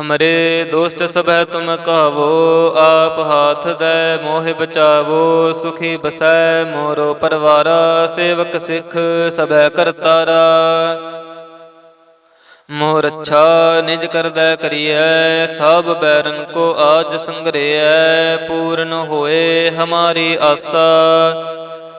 ਹਮਰੇ ਦੋਸਤ ਸਭੈ ਤੁਮ ਕਹਾਵੋ, ਆਪ ਹਾਥ ਦੇ ਮੋਹਿ ਬਚਾਵੋ, ਸੁਖੀ ਬਸੈ ਮੋਰੋ ਪਰਵਾਰਾ, ਸੇਵਕ ਸਿੱਖ ਸਭੈ ਕਰਤਾਰਾ। ਮੋਹ ਰੱਛਾ ਨਿਜ ਕਰਦੈ ਕਰੀਐ, ਸਭ ਬੈਰਨ ਕੋ ਆਜ ਸੰਗਰੇਐ, ਪੂਰਨ ਹੋਏ ਹਮਾਰੀ ਆਸਾ।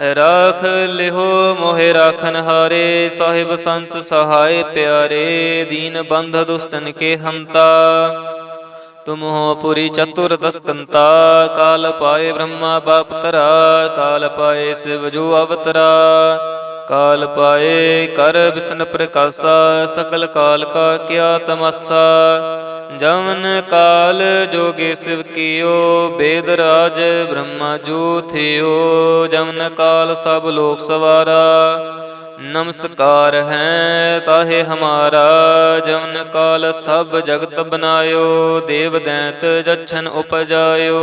ਰਾਖ ਲਿਹੋ ਮੋਹਿ ਰਾਖਨ ਹਾਰੇ, ਸਾਹਿਬ ਸੰਤ ਸਹਾਏ ਪਿਆਰੇ, ਦੀਨ ਬੰਧ ਦੁਸਤਨ ਕੇ ਹੰਤਾ। ਤੁਮ ਹੋ ਪੁਰੀ ਚਤੁਰ ਦਸਕੰਤਾ ਕਾਲ ਪਾਏ ਬ੍ਰਹਮਾ ਬਾਪ ਤਰਾ, ਕਾਲ ਪਾਏ ਸਿਵ ਜੋ ਅਵਤਰਾ। ਕਾਲ ਪਾਏ ਕਰ ਬਿਸ਼ਨ ਪ੍ਰਕਾਸ਼ਾ ਸਕਲ ਕਾਲ ਕਾ ਕਿਆ ਤਮਸਾ। ਜਮਨ ਕਾਲ ਜੋਗੇ ਸਿਵ ਕੀਓ, ਬੇਦ ਰਾਜ ਬ੍ਰਹਮਾ ਜੂ ਥਿਓ। ਜਮਨ ਕਾਲ ਸਭ ਲੋਕ ਸਵਾਰਾ, ਨਮਸਕਾਰ ਹੈ ਤਾਹੇ ਹਮਾਰਾ। ਜਮਨ ਕਾਲ ਸਭ ਜਗਤ ਬਨਾਇਓ, ਦੇਵ ਦੈਂਤ ਜਛਨ ਉਪਜਾਇਓ।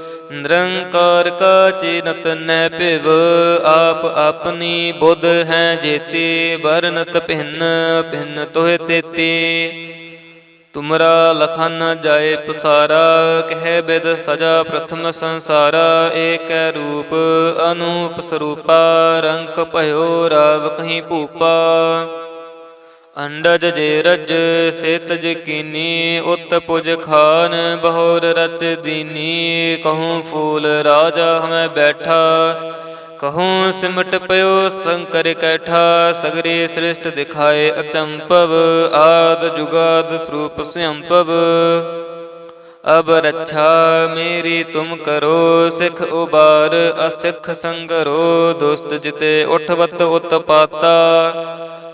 ਨਿਰੰਕਾਰ ਕਾ ਚੀਨਤ ਨੈ ਭਿਵ, ਆਪ ਆਪਣੀ ਬੁੱਧ ਹੈ ਜੇਤੀ, ਵਰਨਤ ਭਿੰਨ ਭਿੰਨ ਤੋਹਿ ਤੇਤੀ। ਤੁਮਰਾ ਲਖਨ ਜਾਏ ਪਸਾਰਾ, ਕਹਿ ਬਿਦ ਸਜਾ ਪ੍ਰਥਮ ਸੰਸਾਰਾ, ਏਕੈ ਰੂਪ ਅਨੂਪ ਸਰੂਪਾ ਰੰਕ ਭਇਓ ਰਾਵ ਕਹੀਂ ਭੂਪਾ। ਅੰਡਜ ਜੇ ਰਜ ਸੇਤ ਕੀਨੀ ਉਤ ਪੁਜ ਖਾਨ, ਬਹੁਰ ਰਚ ਦੀਨੀ। ਕਹੂੰ ਫੂਲ ਰਾਜਾ ਹਮੈ ਬੈਠਾ, ਕਹੂੰ ਸਿਮਟ ਪਇਓ ਸੰਕਰ ਕੈਠਾ। ਸਗਰੇ ਸ੍ਰਿਸ਼ਟ ਦਿਖਾਏ ਅਚੰਪਵ, ਆਦ ਜੁਗਾਦ ਸਰੂਪ ਸਿਅੰਪਵ ਅਬ ਰੱਛਾ ਮੇਰੀ ਤੁਮ ਕਰੋ, ਸਿਖ ਉਬਾਰ ਅਸਿਖ ਸੰਗਰੋ। ਦੁਸਤ ਜਿਤੇ ਉਠਵਤ ਉਤਪਾਤਾ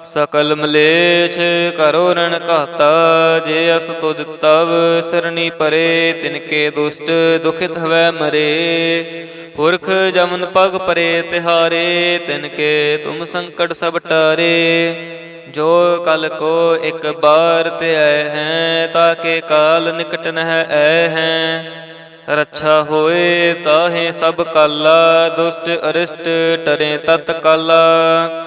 ਸਕਲ ਮਲੇਛ ਕਰੋ ਰਣ ਘਾਤਾ, ਜੇ ਅਸ ਤੁਜ ਤਵ ਸਰਣੀ ਪਰੇ ਤਿਨਕੇ ਦੁਸ਼ਟ ਦੁਖਿਤ ਹਵੈ ਮਰੇ। ਪੁਰਖ ਜਮਨ ਪਗ ਪਰੇ ਤਿਹਾਰੇ ਤਿਨਕੇ ਤੁਮ ਸੰਕਟ ਸਭ ਟਾਰੇ। ਜੋ ਕਲ ਕੋ ਇੱਕ ਬਾਰ ਤੇ ਆਏ ਹੈ ਤਾਕੇ ਕਾਲ ਨਿਕਟ ਨਹਿ ਐ ਹੈ। ਰੱਛਾ ਹੋਏ ਤਾਹੇ ਸਭ ਕਾਲਾ, ਦੁਸ਼ਟ ਅਰਿਸ਼ਟ ਟਰੇ ਤਤ ਕਾਲਾ।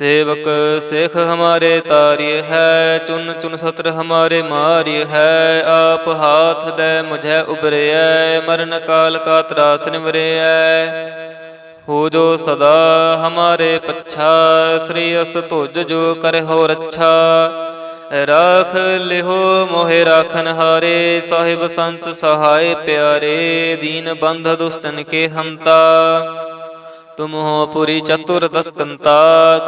ਸੇਵਕ ਸਿਖ ਹਮਾਰੇ ਤਾਰਿਯ ਹੈ, ਚੁਨ ਚੁਨ ਸਤਰ ਹਮਾਰੇ ਮਾਰਿਯ ਹੈ, ਆਪ ਹਾਥ ਦੇ ਮੁਝੈ ਉਬਰਿਐ ਮਰਨ ਕਾਲ ਕਾ ਤਰਾਸ ਨਿਵਰਿਐ ਹੋ ਜੋ ਸਦਾ ਹਮਾਰੇ ਪੱਛਾ, ਸ੍ਰੀ ਅਸ ਤੁਜ ਜੋ ਕਰ ਹੋ ਰੱਛਾ। ਰਾਖ ਲਿਹੋ ਮੋਹਿ ਰਾਖਨ ਹਾਰੇ, ਸਾਹਿਬ ਸੰਤ ਸਹਾਇ ਪਿਆਰੇ, ਦੀਨ ਬੰਧ ਦੁਸਤਨ ਕੇ ਹੰਤਾ। ਤੁਮ ਹੋ ਪੁਰੀ ਚਤੁਰ ਦਸਕੰਤਾ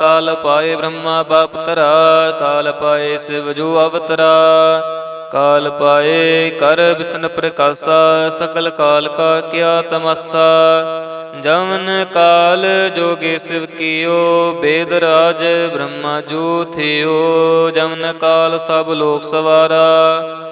ਕਾਲ ਪਾਏ ਬ੍ਰਹਮਾ ਬਾਪ ਤਰਾ ਕਾਲ ਪਾਏ ਸਿਵ ਜੋ ਅਵਤਰਾ ਕਾਲ ਪਾਏ ਕਰ ਬਿਸਨ ਪ੍ਰਕਾਸ਼ਾ ਸਕਲ ਕਾਲ ਕਾ ਕਿਆ ਤਮਸਾ ਜਮਨ ਕਾਲ ਜੋਗੇ ਸਿਵ ਕੀਓ ਬੇਦ ਰਾਜ ਬ੍ਰਹਮਾ ਜੋ ਥਿਓ ਜਮਨ ਕਾਲ ਸਭ ਲੋਕ ਸਵਾਰਾ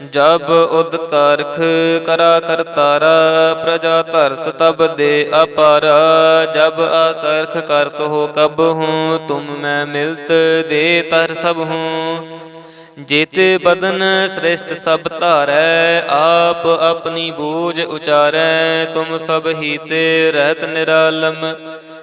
ਜਬ ਉਦ ਕਰਖ ਕਰਾ ਕਰਤਾਰਾ ਪ੍ਰਜਾ ਧਰਤ ਤਬ ਦੇ ਅਪਾਰਾ। ਜਬ ਆਕਰਖ ਕਰਤ ਹੋ ਕਬ ਹੂੰ, ਤੁਮ ਮੈਂ ਮਿਲਤ ਦੇ ਤਰ ਸਭ ਹੂੰ। ਜੇਤੇ ਬਦਨ ਸ੍ਰੇਸ਼ਟ ਸਭ ਧਾਰੈ, ਆਪ ਆਪਣੀ ਬੂਝ ਉਚਾਰੈ। ਤੁਮ ਸਭ ਹੀ ਤੇ ਰਹਿਤ ਨਿਰਾਲਮ।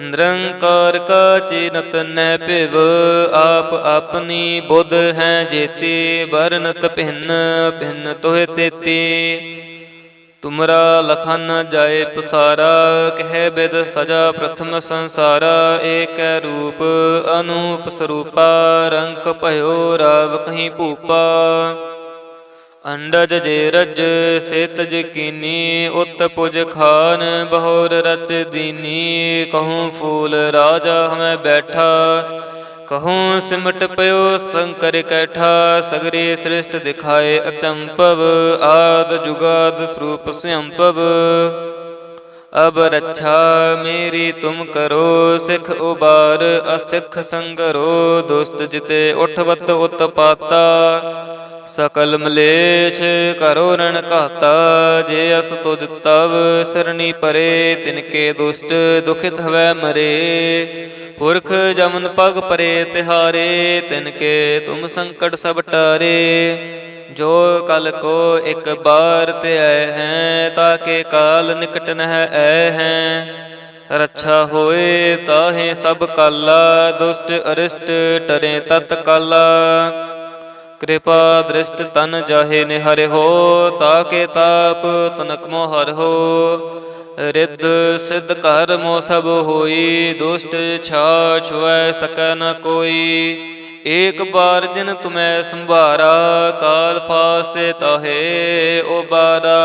ਨਿਰੰਕਾਰ ਕਾ ਚਿਨਤ ਨੈ ਭਿਵ, ਆਪ ਆਪਣੀ ਬੁੱਧ ਹੈ ਜੇਤੀ, ਵਰਨਤ ਭਿੰਨ ਭਿੰਨ ਤੋਹਿ ਤੇਤੀ। ਤੁਮਰਾ ਲਖਨ ਜਾਏ ਪਸਾਰਾ, ਕਹਿ ਬਿਦ ਸਜਾ ਪ੍ਰਥਮ ਸੰਸਾਰਾ, ਏਕੈ ਰੂਪ ਅਨੂਪ ਸਰੂਪਾ ਰੰਕ ਭਇਓ ਰਾਵ ਕਹੀਂ ਭੂਪਾ। ਅੰਡਜ ਜੇ ਰਜ ਸੇਤ ਕੀਨੀ ਉਤ ਪੁਜ ਖਾਨ, ਬਹੁਰ ਰਚ ਦੀਨੀ। ਕਹੂੰ ਫੂਲ ਰਾਜਾ ਹਮੈ ਬੈਠਾ, ਕਹੂੰ ਸਿਮਟ ਪਇਓ ਸੰਕਰ ਕੈਠਾ। ਸਗਰੇ ਸ੍ਰਿਸ਼ਟ ਦਿਖਾਏ ਅਚੰਪਵ, ਆਦ ਜੁਗਾਦ ਸਰੂਪ ਸਿਅੰਪਵ ਅਬ ਰੱਛਾ ਮੇਰੀ ਤੁਮ ਕਰੋ, ਸਿਖ ਉਬਾਰ ਅਸਿਖ ਸੰਗਰੋ। ਦੁਸਤ ਜਿਤੇ ਉਠਵਤ ਉਤਪਾਤਾ। ਸਕਲ ਮਲੇਸ਼ ਕਰੋ ਰਣ ਘਾਤਾ, ਜੇ ਅਸ ਤੁਧ ਤਵ ਸਰਣੀ ਪਰੇ ਤਿਨਕੇ ਦੁਸ਼ਟ ਦੁਖਿਤ ਹਵੈ ਮਰੇ। ਪੁਰਖ ਜਮਨ ਪਗ ਪਰੇ ਤਿਹਾਰੇ ਤਿਨਕੇ ਤੁਮ ਸੰਕਟ ਸਭ ਟਾਰੇ। ਜੋ ਕਲ ਕੋ ਇੱਕ ਬਾਰ ਤੇ ਆਏ ਹੈ ਤਾਕੇ ਕਾਲ ਨਿਕਟ ਨਹਿ ਐ ਹੈ। ਰੱਛਾ ਹੋਏ ਤਾਹੇ ਸਭ ਕਾਲਾ, ਦੁਸ਼ਟ ਅਰਿਸ਼ਟ ਟਰੇ ਤਤ ਕਾਲਾ। ਕਿਰਪਾ ਦ੍ਰਿਸ਼ਟ ਤਨ ਜਾਹੇ ਨਿਹਰਿ ਹੋ ਤਾਕੇ ਤਾਪ ਤਨਕ ਮੋ ਹਰਿ ਹੋ। ਰਿੱਧ ਸਿੱਧ ਘਰ ਮੋ ਸਭ ਹੋਈ, ਦੁਸ਼ਟ ਛਾ ਛੁਐ ਸਕੈ ਨ ਕੋਈ। ਏਕ ਬਾਰ ਜਿਨ ਤੁਮੈ ਸੰਭਾਰਾ, ਕਾਲ ਫਾਸਤੇ ਤਾਹੇ ਉਬਾਰਾ।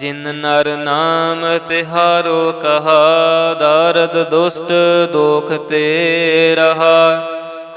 ਜਿਨ ਨਰ ਨਾਮ ਤਿਹਾਰੋ ਕਹਾ, ਦਰਦ ਦੁਸ਼ਟ ਦੋਖ ਤੇ ਰਹਾ।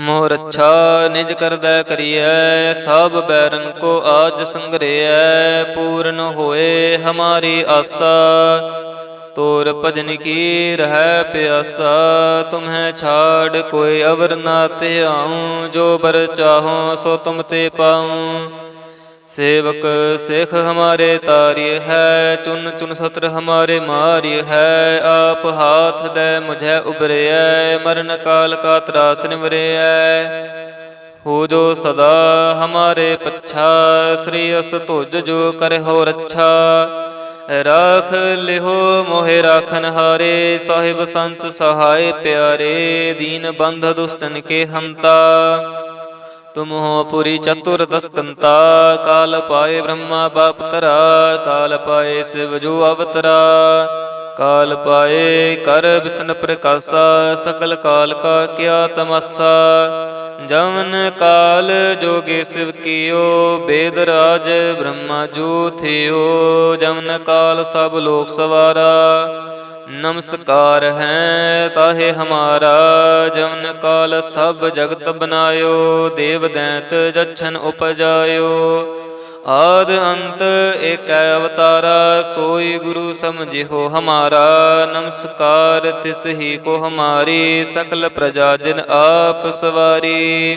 ਮੋਹ ਰੱਛਾ ਨਿਜ ਕਰਦਾ ਕਰੀਐ, ਸਭ ਬੈਰਨ ਕੋ ਆਜ ਸੰਗਰਿਐ, ਪੂਰਨ ਹੋਏ ਹਮਾਰੀ ਆਸਾ। ਤੋਰ ਭਜਨ ਕੀ ਰਹਿ ਪਿਆਸਾ, ਤੁਮਹਿ ਛਾੜ ਕੋਈ ਅਵਰ ਨਾ ਤੇ ਆਉ ਜੋ ਬਰ ਚਾਹੋ ਸੋ ਤੁਮ ਤੇ ਪਾਉ। ਸੇਵਕ ਸਿਖ ਹਮਾਰੇ ਤਾਰਿਯ ਹੈ, ਚੁਨ ਚੁਨ ਸਤਰ ਹਮਾਰੇ ਮਾਰਿਯ ਹੈ, ਆਪ ਹਾਥ ਦੇ ਮੁਝੇ ਉਬਰਿਐ ਮਰਨ ਕਾਲ ਕਾ ਤਰਾਸ ਨਿਵਰਿਐ ਹੋ ਜੋ ਸਦਾ ਹਮਾਰੇ ਪੱਛਾ, ਸ੍ਰੀ ਅਸ ਤੁਜ ਜੋ ਕਰੇ ਹੋ ਰੱਛਾ। ਰਾਖ ਲਿਹੋ ਮੋਹਿ ਰਾਖਨ ਹਾਰੇ, ਸਾਹਿਬ ਸੰਤ ਸਹਾਇ ਪਿਆਰੇ, ਦੀਨ ਬੰਧ ਦੁਸ਼ਟਨ ਕੇ ਹੰਤਾ। ਤੁਮ ਹੋ ਪੁਰੀ ਚਤੁਰ ਦਸਕੰਤਾ ਕਾਲ ਪਾਏ ਬ੍ਰਹਮਾ ਬਾਪ ਤਰਾ ਕਾਲ ਪਾਏ ਸਿਵ ਜੋ ਅਵਤਰਾ ਕਾਲ ਪਾਏ ਕਰ ਬਿਸ਼ਨ ਪ੍ਰਕਾਸ਼ਾ ਸਕਲ ਕਾਲ ਕਾ ਕਿਆ ਤਮਸਾ ਜਵਨ ਕਾਲ ਜੋਗੇ ਸਿਵ ਕੀਓ ਬੇਦ ਰਾਜ ਬ੍ਰਹਮਾ ਜੋ ਥਿਓ ਜਵਨ ਕਾਲ ਸਭ ਲੋਕ ਸਵਾਰਾ ਨਮਸਕਾਰ ਹੈ ਤਾਹੇ ਹਮਾਰਾ, ਜਵਨ ਕਾਲ ਸਭ ਜਗਤ ਬਨਾਇਓ, ਦੇਵ ਦੈਂਤ ਜਛਨ ਉਪਜਾਇਓ। ਆਦ ਅੰਤ ਏਕੈ ਅਵਤਾਰਾ, ਸੋਈ ਗੁਰੂ ਸਮਝਿਓ ਹਮਾਰਾ। ਨਮਸਕਾਰ ਤਿਸ ਹੀ ਕੋ ਹਮਾਰੀ, ਸਕਲ ਪ੍ਰਜਾ ਜਨ ਆਪ ਸਵਾਰੀ।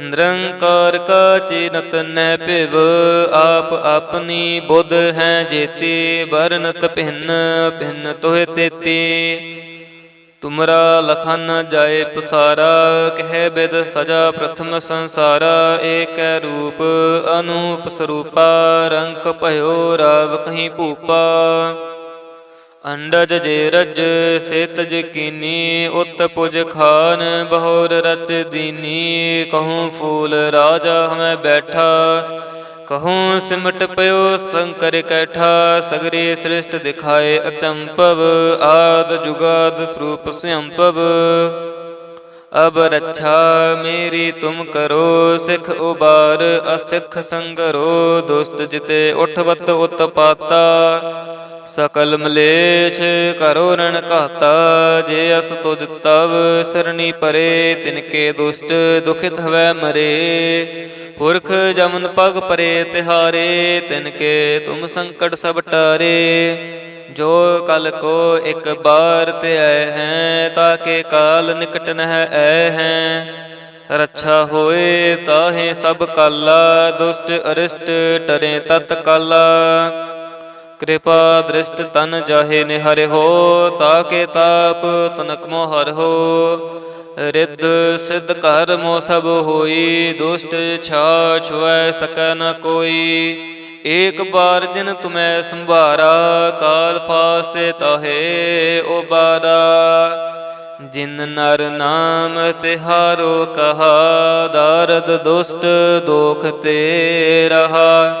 ਨਿਰੰਕਾਰ ਕਾ ਚਿਨਤ ਨੈ ਭਿਵ, ਆਪ ਆਪਣੀ ਬੁੱਧ ਹੈ ਜੇਤੀ, ਵਰਨਤ ਭਿੰਨ ਭਿੰਨ ਤੋਹਿ ਤੇਤੀ। ਤੁਮਰਾ ਲਖਨ ਨ ਜਾਏ ਪਸਾਰਾ, ਕਹਿ ਬਿਦ ਸਜਾ ਪ੍ਰਥਮ ਸੰਸਾਰਾ, ਏਕੈ ਰੂਪ ਅਨੂਪ ਸਰੂਪਾ ਰੰਕ ਭਇਓ ਰਾਵ ਕਹੀਂ ਭੂਪਾ। ਅੰਡਜ ਜੇ ਰਜ, ਸੇਤ ਕੀਨੀ, ਉਤ ਪੁਜ ਖਾਨ, ਬਹੁਰ ਰਚ ਦੀਨੀ। ਕਹੂੰ ਫੂਲ ਰਾਜਾ ਹਮੈ ਬੈਠਾ, ਕਹੂੰ ਸਿਮਟ ਪਇਓ ਸੰਕਰ ਕੈਠਾ। ਸਗਰੇ ਸ੍ਰਿਸ਼ਟ ਦਿਖਾਏ ਅਚੰਪਵ, ਆਦ ਜੁਗਾਦ ਸਰੂਪ ਸਿਅੰਪਵ ਅਬ ਰੱਛਾ ਮੇਰੀ ਤੁਮ ਕਰੋ, ਸਿਖ ਉਬਾਰ, ਅਸਿਖ ਸੰਗਰੋ। ਦੁਸਤ ਜਿਤੇ ਉਠਵਤ ਉਤਪਾਤਾ। ਸਕਲ ਮਲੇਛ ਕਰੋ ਰਣ ਘਾਤਾ, ਜੇ ਅਸ ਤੁਜ ਤਵ ਸਰਣੀ ਪਰੇ ਤਿਨਕੇ ਦੁਸ਼ਟ ਦੁਖਿਤ ਹਵੈ ਮਰੇ। ਪੁਰਖ ਜਮਨ ਪਗ ਪਰੇ ਤਿਹਾਰੇ ਤਿਨਕੇ ਤੁਮ ਸੰਕਟ ਸਭ ਟਾਰੇ। ਜੋ ਕਲ ਕੋ ਇੱਕ ਬਾਰ ਤੇ ਆਏ ਹੈ ਤਾਕੇ ਕਾਲ ਨਿਕਟ ਨਹਿ ਐ ਹੈ। ਰੱਛਾ ਹੋਏ ਤਾਹੇ ਸਭ ਕਾਲਾ, ਦੁਸ਼ਟ ਅਰਿਸ਼ਟ ਟਰੇ ਤਤ ਕਾਲਾ। ਕਿਰਪਾ ਦ੍ਰਿਸ਼ਟ ਤਨ ਜਾਹੇ ਨਿਹਰਿ ਹੋ, ਤਾਕੇ ਤਾਪ ਤਨਕ ਮੋ ਹਰਿ ਹੋ। ਰਿੱਧ ਸਿੱਧ ਘਰ ਮੋ ਸਭ ਹੋਈ, ਦੁਸ਼ਟ ਛਾ ਛੁਐ ਸਕੈ ਨ ਕੋਈ। ਏਕ ਬਾਰ ਜਿਨ ਤੁਮੈ ਸੰਭਾਰਾ, ਕਾਲ ਫਾਸਤੇ ਤਾਹੇ ਉਬਾਰਾ। ਜਿਨ ਨਰ ਨਾਮ ਤਿਹਾਰੋ ਕਹਾ, ਦਰਦ ਦੁਸ਼ਟ ਦੋਖ ਤੇ ਰਹਾ।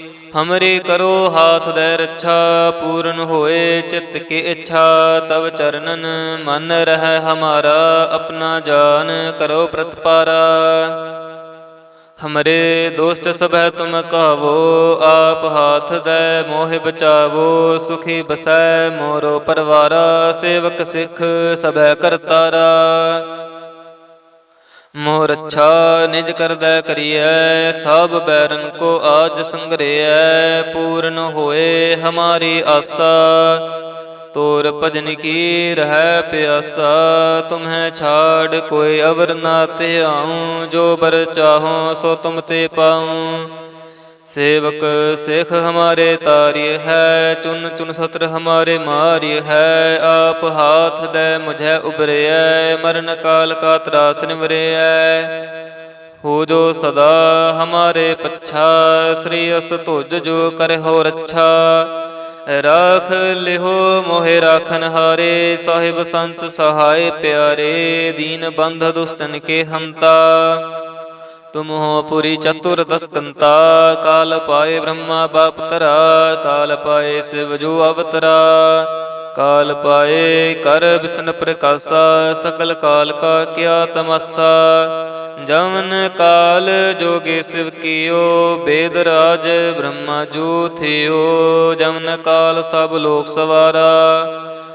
ਹਮਰੇ ਕਰੋ ਹਾਥ ਦੇ ਰੱਛਾ ਪੂਰਨ ਹੋਏ ਚਿੱਤ ਕੀ ਇੱਛਾ ਤਵ ਚਰਨਨ ਮਨ ਰਹਿ ਹਮਾਰਾ ਆਪਣਾ ਜਾਨ ਕਰੋ ਪ੍ਰਤਪਾਰਾ ਹਮਰੇ ਦੋਸਤ ਸਭੈ ਤੁਮ ਕਹਵੋ ਆਪ ਹਾਥ ਦੇ ਮੋਹਿ ਬਚਾਵੋ ਸੁਖੀ ਬਸੈ ਮੋਰੋ ਪਰਵਾਰਾ ਸੇਵਕ ਸਿੱਖ ਸਭੈ ਕਰਤਾਰਾ ਮੋਹ ਰੱਛਾ ਨਿਜ ਕਰਦਾ ਕਰੀਐ, ਸਭ ਬੈਰਨ ਕੋ ਆਜ ਸੰਗਰਿਐ, ਪੂਰਨ ਹੋਏ ਹਮਾਰੀ ਆਸਾ। ਤੋਰ ਭਜਨ ਕੀ ਰਹਿ ਪਿਆਸਾ, ਤੁਮਹਿ ਛਾੜ ਕੋਈ ਅਵਰ ਨਾ ਤੇ ਆਉ ਜੋ ਬਰ ਚਾਹੋ ਸੋ ਤੁਮ ਤੇ ਪਾਉ। ਸੇਵਕ ਸਿਖ ਹਮਾਰੇ ਤਾਰਿ ਹੈ, ਚੁਨ ਚੁਨ ਸਤਰ ਹਮਾਰੇ ਮਾਰਿ ਹੈ, ਆਪ ਹਾਥ ਦੇ ਮੁਝੈ ਉਬਰਿਐ ਮਰਨ ਕਾਲ ਕਾ ਤਰਾਸ ਨਿਵਰਿਐ। ਹੋ ਜੋ ਸਦਾ ਹਮਾਰੇ ਪੱਛਾ, ਸ੍ਰੀ ਅਸ ਤੁਜ ਜੋ ਹੋ ਰੱਛਾ। ਰਾਖ ਲਿਹੋ ਮੋਹਿ ਰਾਖਨ ਹਾਰੇ, ਸਾਹਿਬ ਸੰਤ ਸਹਾਇ ਪਿਆਰੇ, ਦੀਨ ਬੰਧ ਦੁਸਤਨ ਕੇ ਹੰਤਾ। ਤੁਮ ਹੋ ਪੁਰੀ ਚਤੁਰ ਦਸਕੰਤਾ ਕਾਲ ਪਾਏ ਬ੍ਰਹਮਾ ਬਾਪ ਤਰਾ ਕਾਲ ਪਾਏ ਸ਼ਿਵਜੂ ਅਵਤਰਾ। ਕਾਲ ਪਾਏ ਕਰ ਬਿਸ਼ਨ ਪ੍ਰਕਾਸ਼ਾ ਸਕਲ ਕਾਲ ਕਾ ਕਿਆ ਤਮਸਾ। ਜਮਨ ਕਾਲ ਜੋਗੇ ਸਿਵ ਕੀਓ, ਬੇਦ ਰਾਜ ਬ੍ਰਹਮਾ ਜੋ ਥਿਓ। ਜਮਨ ਕਾਲ ਸਭ ਲੋਕ ਸਵਾਰਾ।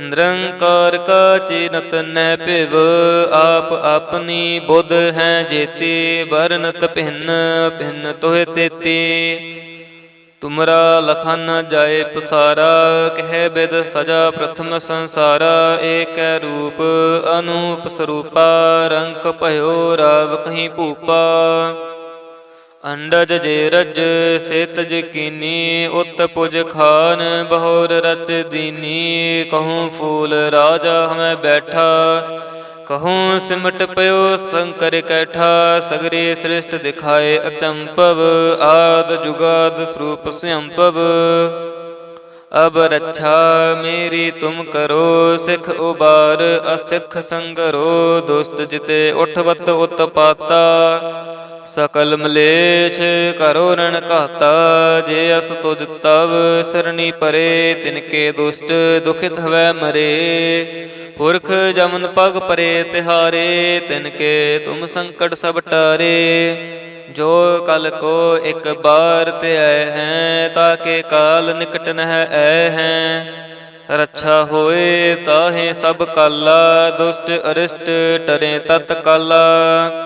ਨਿਰੰਕਾਰ ਕਾ ਚਿਨਤ ਨੈ ਭਿਵ, ਆਪ ਆਪਣੀ ਬੁੱਧ ਹੈ ਜੇਤੀ, ਵਰਨਤ ਭਿੰਨ ਭਿੰਨ ਤੋਹਿ ਤੇਤੀ। ਤੁਮਰਾ ਲਖਨ ਨ ਜਾਏ ਪਸਾਰਾ, ਕਹਿ ਬਿਦ ਸਜਾ ਪ੍ਰਥਮ ਸੰਸਾਰਾ, ਏਕੈ ਰੂਪ ਅਨੂਪ ਸਰੂਪਾ ਰੰਕ ਭਇਓ ਰਾਵ ਕਹੀਂ ਭੂਪਾ। ਅੰਡਜ ਜੇ ਰਜ ਸੇਤ ਕੀਨੀ, ਉਤ ਪੁਜ ਖਾਨ ਬਹੁਰ ਰਚ ਦੀਨੀ। ਕਹੂੰ ਫੂਲ ਰਾਜਾ ਹਮੈ ਬੈਠਾ, ਕਹੂੰ ਸਿਮਟ ਪਇਓ ਸੰਕਰ ਕੈਠਾ। ਸਗਰੇ ਸ੍ਰਿਸ਼ਟ ਦਿਖਾਏ ਅਚੰਪਵ, ਆਦ ਜੁਗਾਦ ਸਰੂਪ ਸਿਅੰਪਵ ਅਬ ਰੱਛਾ ਮੇਰੀ ਤੁਮ ਕਰੋ, ਸਿਖ ਉਬਾਰ ਅਸਿਖ ਸੰਗਰੋ। ਦੁਸਤ ਜਿਤੇ ਉਠਵਤ ਉਤਪਾਤਾ ਸਕਲ ਮਲੇਛ ਕਰੋ ਰਣ ਘਾਤਾ, ਜੇ ਅਸ ਤੁਜ ਤਵ ਸਰਣੀ ਪਰੇ ਤਿਨਕੇ ਦੁਸ਼ਟ ਦੁਖਿਤ ਹਵੈ ਮਰੇ। ਪੁਰਖ ਜਮਨ ਪਗ ਪਰੇ ਤਿਹਾਰੇ ਤਿਨਕੇ ਤੁਮ ਸੰਕਟ ਸਭ ਟਾਰੇ। ਜੋ ਕਲ ਕੋ ਇੱਕ ਬਾਰ ਤੇ ਆਏ ਹੈ ਤਾਕੇ ਕਾਲ ਨਿਕਟ ਨਹਿ ਐ ਹੈ। ਰੱਛਾ ਹੋਏ ਤਾਹੇ ਸਭ ਕਾਲਾ, ਦੁਸ਼ਟ ਅਰਿਸ਼ਟ ਟਰੇ ਤਤ ਕਾਲਾ।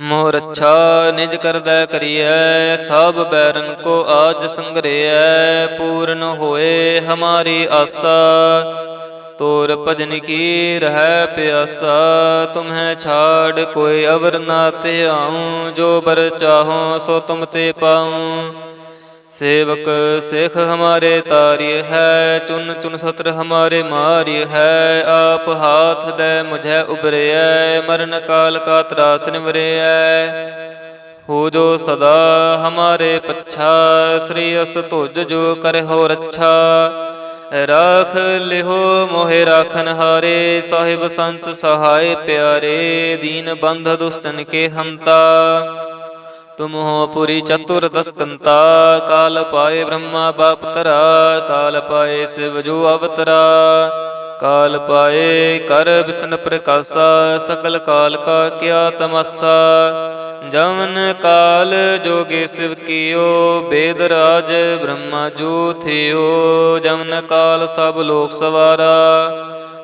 ਮੋਹ ਰੱਛਾ ਨਿਜ ਕਰਦਾ ਕਰੀਐ, ਸਭ ਬੈਰਨ ਕੋ ਆਜ ਸੰਗਰਿਐ, ਪੂਰਨ ਹੋਏ ਹਮਾਰੀ ਆਸਾ। ਤੋਰ ਭਜਨ ਕੀ ਰਹਿ ਪਿਆਸਾ, ਤੁਮਹਿ ਛਾੜ ਕੋਈ ਅਵਰ ਨਾ ਧਿਆਉ, ਜੋ ਬਰ ਚਾਹੋ ਸੋ ਤੁਮ ਤੇ ਪਾਉ। ਸੇਵਕ ਸਿਖ ਹਮਾਰੇ ਤਾਰਿਯ ਹੈ, ਚੁਨ ਚੁਨ ਸਤਰ ਹਮਾਰੇ ਮਾਰਿਯ ਹੈ, ਆਪ ਹਾਥ ਦੇ ਮੁਝੈ ਉਬਰਿਐ ਮਰਨ ਕਾਲ ਕਾ ਤਰਾਸ ਨਿਵਰਿਐ। ਹੋ ਜੋ ਸਦਾ ਹਮਾਰੇ ਪੱਛਾ, ਸ੍ਰੀ ਅਸ ਤੁਜ ਜੋ ਕਰਹੁ ਰੱਛਾ। ਰਾਖ ਲਿਹੋ ਮੋਹਿ ਰਾਖਨ ਹਾਰੇ, ਸਾਹਿਬ ਸੰਤ ਸਹਾਇ ਪਿਆਰੇ, ਦੀਨ ਬੰਧ ਦੁਸ਼ਟਨ ਕੇ ਹੰਤਾ। ਤੁਮ ਹੋ ਪੁਰੀ ਚਤੁਰ ਦਸਕੰਤਾ ਕਾਲ ਪਾਏ ਬ੍ਰਹਮਾ ਬਾਪ ਤਰਾ ਕਾਲ ਪਾਏ ਸਿਵ ਜੋ ਅਵਤਰਾ ਕਾਲ ਪਾਏ ਕਰ ਬਿਸਨ ਪ੍ਰਕਾਸ਼ਾ ਸਕਲ ਕਾਲ ਕਾ ਕਿਆ ਤਮਸਾ ਜਮਨ ਕਾਲ ਜੋਗੇ ਸਿਵ ਕੀਓ ਬੇਦ ਰਾਜ ਬ੍ਰਹਮਾ ਜੋ ਥਿਓ ਜਮਨ ਕਾਲ ਸਭ ਲੋਕ ਸਵਾਰਾ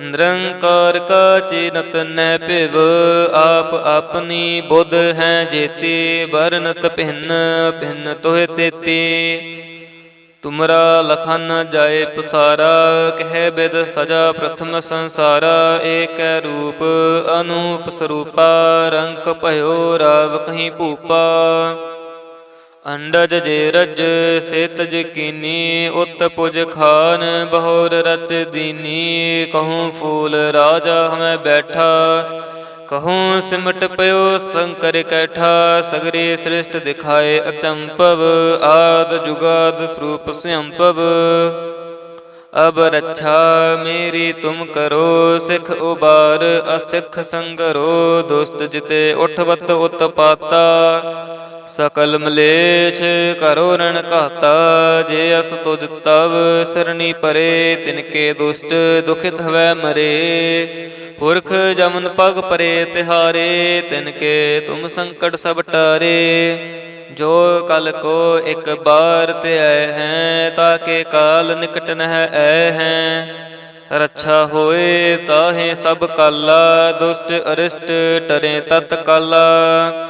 ਨਿਰੰਕਾਰ ਕਾ ਚਿਨਤ ਨੈ ਭਿਵ, ਆਪ ਆਪਣੀ ਬੁੱਧ ਹੈ ਜੇਤੀ, ਵਰਨਤ ਭਿੰਨ ਭਿੰਨ ਤੋਹਿ ਤੇਤੀ। ਤੁਮਰਾ ਲਖਨ ਜਾਏ ਪਸਾਰਾ, ਕਹਿ ਬਿਦ ਸਜਾ ਪ੍ਰਥਮ ਸੰਸਾਰਾ, ਏਕੈ ਰੂਪ ਅਨੂਪ ਸਰੂਪਾ ਰੰਕ ਭਇਓ ਰਾਵ ਕਹੀਂ ਭੂਪਾ। ਅੰਡਜ ਜੇ ਰਜ ਸੇਤ ਕੀਨੀ ਉਤ ਪੁਜ ਖਾਨ, ਬਹੁਰ ਰਚ ਦੀਨੀ। ਕਹੂੰ ਫੂਲ ਰਾਜਾ ਹਮੈ ਬੈਠਾ, ਕਹੂੰ ਸਿਮਟ ਪਇਓ ਸੰਕਰ ਕੈਠਾ। ਸਗਰੇ ਸ੍ਰਿਸ਼ਟ ਦਿਖਾਏ ਅਚੰਪਵ, ਆਦ ਜੁਗਾਦ ਸਰੂਪ ਸਿਅੰਪਵ ਅਬ ਰੱਛਾ ਮੇਰੀ ਤੁਮ ਕਰੋ, ਸਿਖ ਉਬਾਰ ਅਸਿਖ ਸੰਗਰੋ। ਦੁਸਤ ਜਿਤੇ ਉਠਵਤ ਉਤਪਾਤਾ ਸਕਲ ਮਲੇਛ ਕਰੋ ਰਣ ਘਾਤਾ, ਜੇ ਅਸ ਤੁਜ ਤਵ ਸਰਣੀ ਪਰੇ ਤਿਨਕੇ ਦੁਸ਼ਟ ਦੁਖਿਤ ਹਵੈ ਮਰੇ। ਪੁਰਖ ਜਮਨ ਪਗ ਪਰੇ ਤਿਹਾਰੇ ਤਿਨਕੇ ਤੁਮ ਸੰਕਟ ਸਭ ਟਾਰੇ। ਜੋ ਕਲ ਕੋ ਇੱਕ ਬਾਰ ਤੇ ਆਏ ਹੈ ਤਾਕੇ ਕਾਲ ਨਿਕਟ ਨਹਿ ਐ ਹੈ। ਰੱਛਾ ਹੋਏ ਤਾਹੇ ਸਭ ਕਾਲਾ, ਦੁਸ਼ਟ ਅਰਿਸ਼ਟ ਟਰੇ ਤਤ ਕਾਲਾ।